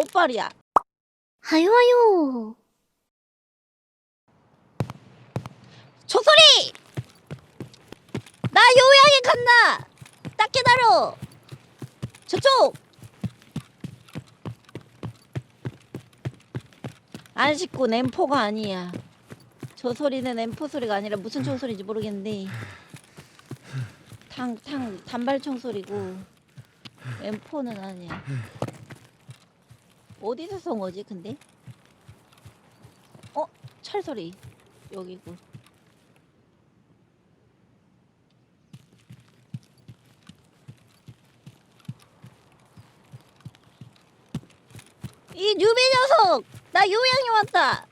아홉 발이야. 하요 하요. 조소리! 나 요양에 간다! 딱 기다려! 저쪽! 안 씻고 램포가 아니야. 저 소리는 램포 소리가 아니라 무슨 총 소리인지 모르겠는데 탕, 탕, 단발총 소리고 램포는 아니야. 어디서 쏜 거지 근데? 어? 철 소리 여기고 이 뉴비 녀석! 나 요양이 왔다!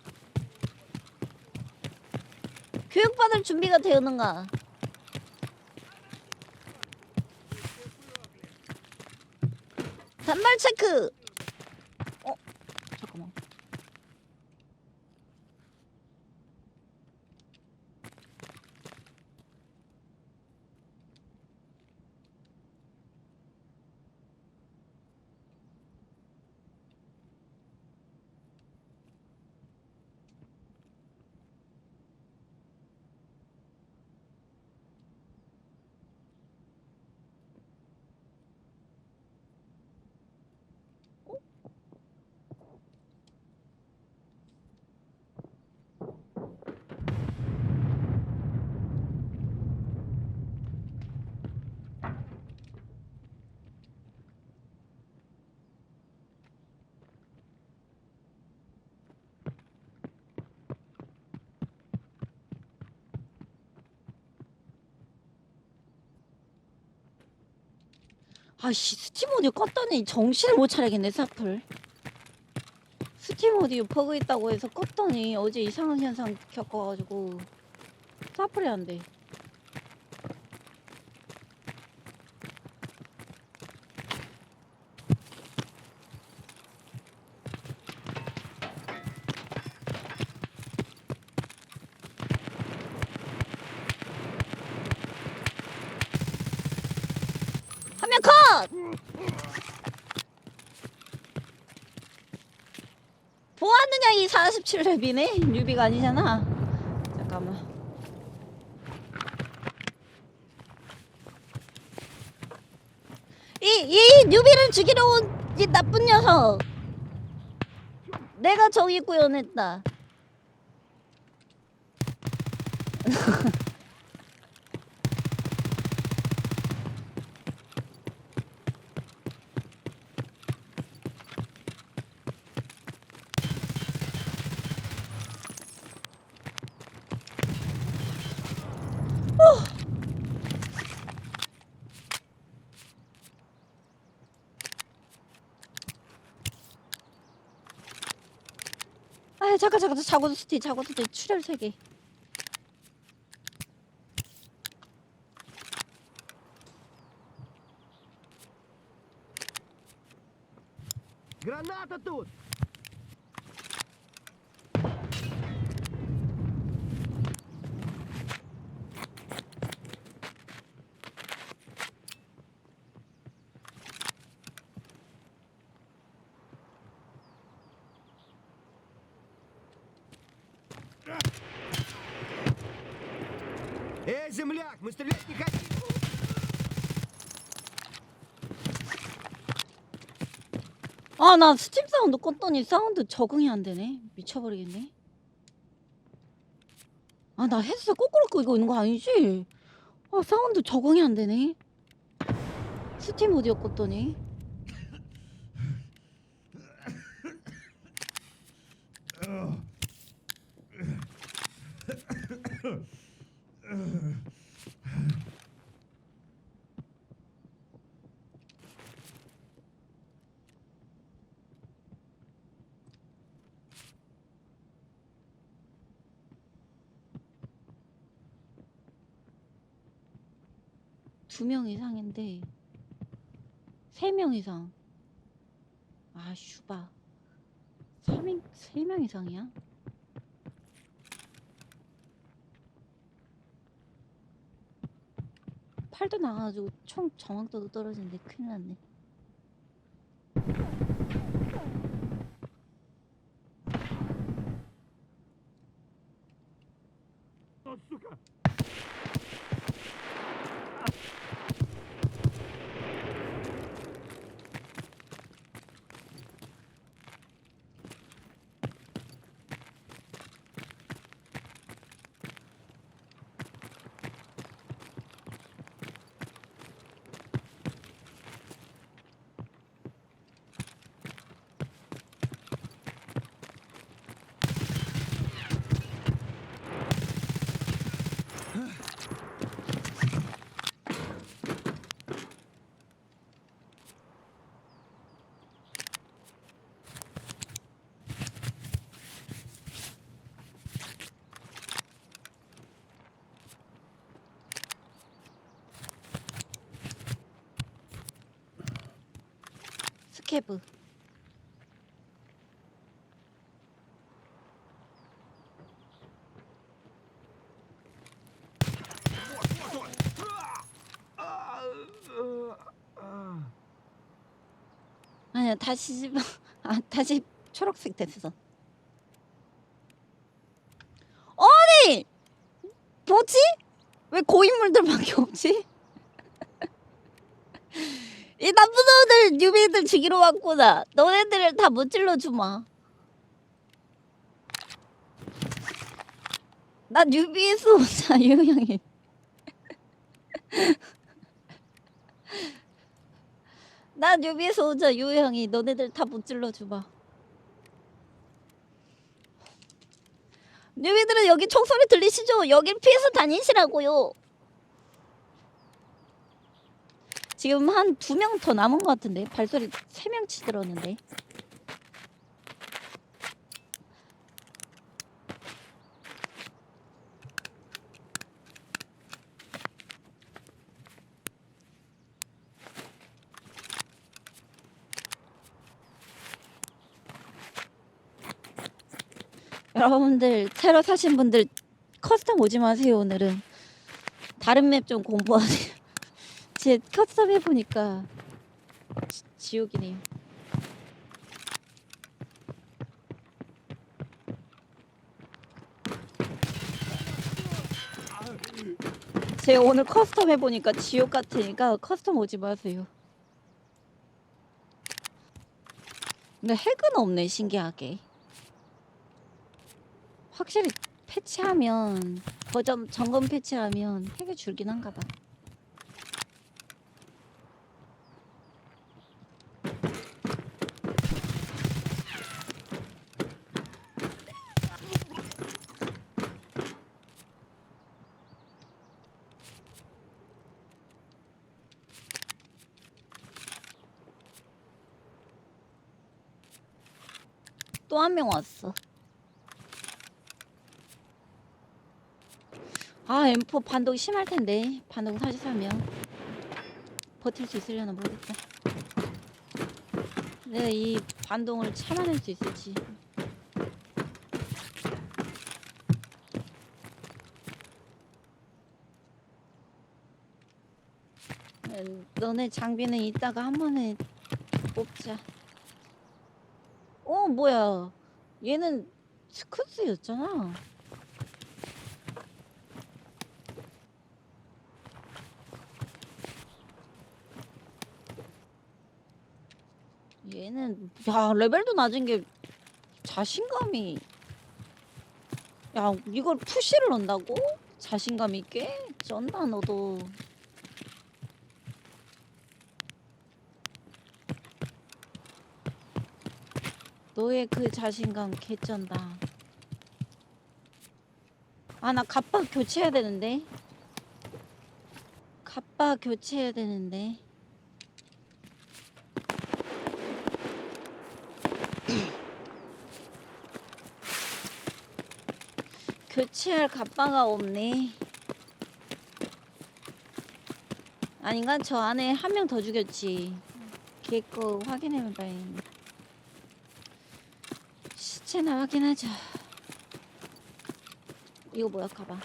교육받을 준비가 되었는가? 단발 체크! 어? 잠깐만. 아씨 스팀 오디오 껐더니. 정신을 못 차리겠네 사플. 스팀 오디오 버그 있다고 해서 껐더니. 어제 이상한 현상 겪어가지고. 사플이 안돼 컷! 보았느냐 이 47렙이네? 뉴비가 아니잖아. 잠깐만. 이, 이 뉴비를 죽이러 온 이 나쁜 녀석! 내가 저기 구현했다 잠깐 잠깐 자고도 스티 자고도 스티 출혈 3개 Граната тут! Эй, земляк, мы стрелять не хотим! 아 나 스팀 사운드 껐더니 사운드 적응이 안 되네 미쳐버리겠네 아 나 헤드셋 거꾸로 끄고 있는 거 아니지? 아 사운드 적응이 안 되네 스팀 오디오 껐더니 두 명 이상인데 세 명 이상 아 슈바 3인 3명 이상이야? 팔도 나가가지고 총 정확도도 떨어지는데 큰일 났네 스케브. 아니야 다시 집- 아 다시 초록색 됐어. 아니 뭐지? 왜 고인물들밖에 없지? 이 나쁜 놈들 유비들 죽이러 왔구나. 너네들을 다못 찔러 주마. 난 유비에서 오자 유형이. 난 유비에서 오자 유형이 너네들 다못 찔러 주마. 유비들은 여기 총소리 들리시죠? 여길 피해서 다니시라고요. 지금 한 두 명 더 남은 것 같은데. 발소리 세 명 치 들었는데. 여러분들 새로 사신 분들 커스텀 오지 마세요 오늘은. 다른 맵 좀 공부하세요 제 커스텀 해보니까 지, 지옥이네요. 제가 오늘 커스텀 해보니까 지옥 같으니까 커스텀 오지 마세요. 근데 핵은 없네 신기하게. 확실히 패치하면 버전 점검 패치하면 핵이 줄긴 한가 봐. 또 한 명 왔어. 아, M4 반동 심할 텐데. 반동 43명. 버틸 수 있으려나 모르겠다. 내가 이 반동을 참아낼 수 있을지. 음, 너네 장비는 이따가 한 번에 뽑자. 어, 뭐야. 얘는 스쿠스였잖아. 얘는 야 레벨도 낮은 게 자신감이 야 이걸 푸시를 넣는다고? 자신감 있게? 쩐다 너도 너의 그 자신감 개쩐다 아 나 갑바 교체해야 되는데 갑바 교체해야 되는데 교체할 갑바가 없네. 아닌가? 저 안에 한 명 더 죽였지. 걔거 확인해 봐야겠네. 시체나 확인하자. 이거 뭐야, 가방.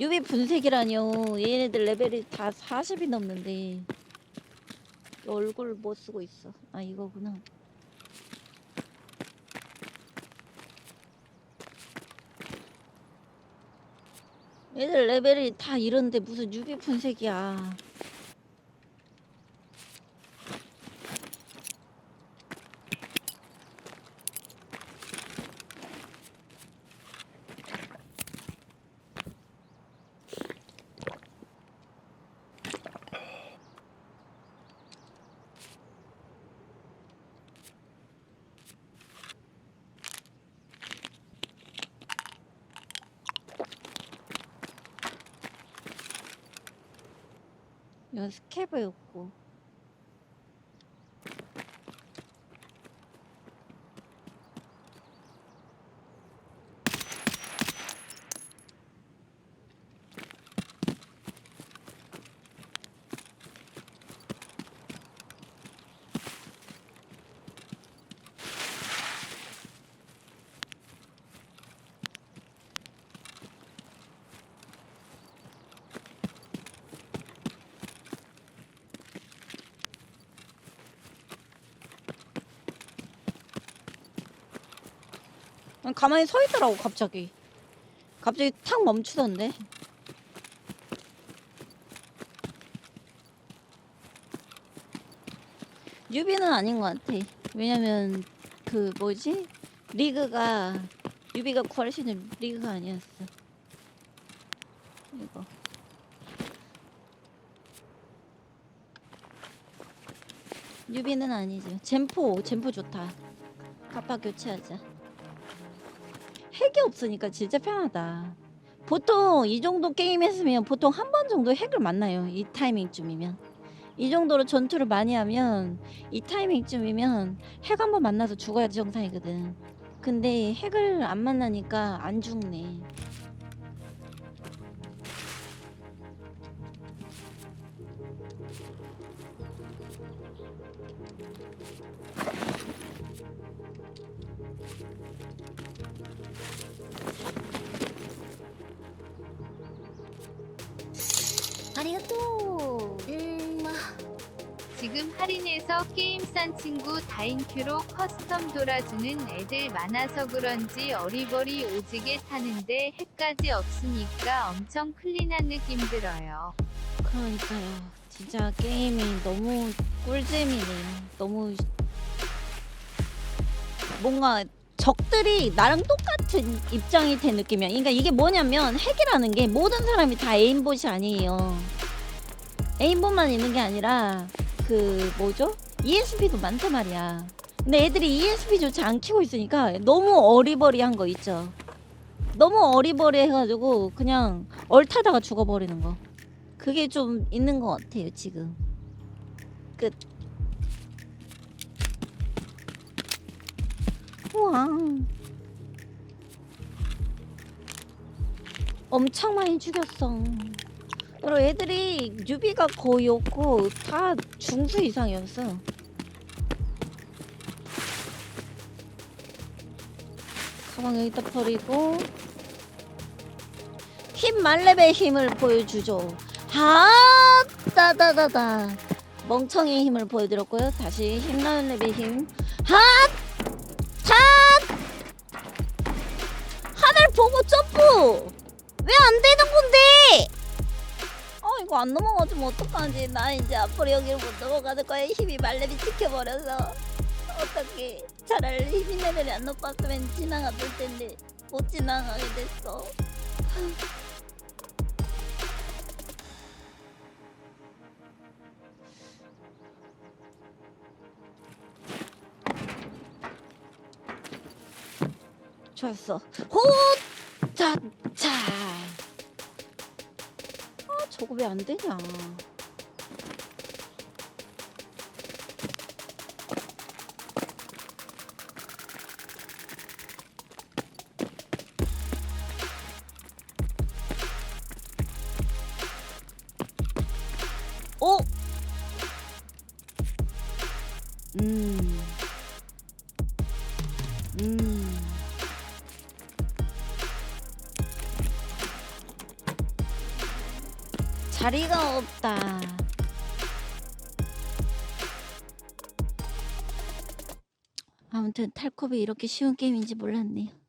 유비 분색이라뇨. 얘네들 레벨이 다 40이 넘는데. 얼굴 뭐 쓰고 있어? 아 이거구나. 얘들 레벨이 다 이런데 무슨 유비 분색이야. 이건 스케브였고. 가만히 서 있더라고 갑자기. 갑자기 탁 멈추던데. 유비는 아닌 것 같아. 왜냐면 그 뭐지 리그가 유비가 구할 수 있는 리그가 아니었어. 이거. 유비는 아니지. 젠포, 젠포 좋다. 갑바 교체하자. 핵이 없으니까 진짜 편하다. 보통 이 정도 게임 했으면 보통 한 번 정도 핵을 만나요. 이 타이밍쯤이면. 이 정도로 전투를 많이 하면 이 타이밍쯤이면 핵 한 번 만나서 죽어야지 정상이거든. 근데 핵을 안 만나니까 안 죽네. 싼 친구 다인큐로 커스텀 돌아주는 애들 많아서 그런지 어리버리 오지게 타는데 핵까지 없으니까 엄청 클린한 느낌 들어요. 그러니까요. 진짜 게임이 너무 꿀잼이네. 너무 뭔가 적들이 나랑 똑같은 입장이 된 느낌이야. 그러니까 이게 뭐냐면 핵이라는 게 모든 사람이 다 에임봇이 아니에요. 에임봇만 있는 게 아니라 그 뭐죠? ESP도 많단 말이야. 근데 애들이 ESP조차 안 키고 있으니까 너무 어리버리한 거 있죠. 너무 어리버리해가지고 그냥 얼타다가 죽어버리는 거. 그게 좀 있는 것 같아요 지금 끝 우와 엄청 많이 죽였어 그리고 애들이 유비가 거의 없고 다 중수 이상이었어. 가방 여기다 버리고 힘 말렙의 힘을 보여주죠. 하 따다다다. 멍청이의 힘을 보여드렸고요. 다시 힘나는 랩의 힘. 핫! 어 이거 안 넘어가지면 어떡하지 나 이제 앞으로 여기를 못 넘어가는 거야 힘이 말렙이 지켜버려서 어떡해 차라리 힘이 레벨이 안 높았으면 지나갔을 텐데 못 지나가게 됐어 좋았어. 호! 자, 자. 왜 안 되냐. 자리가 없다. 아무튼 탈코비 이렇게 쉬운 게임인지 몰랐네요.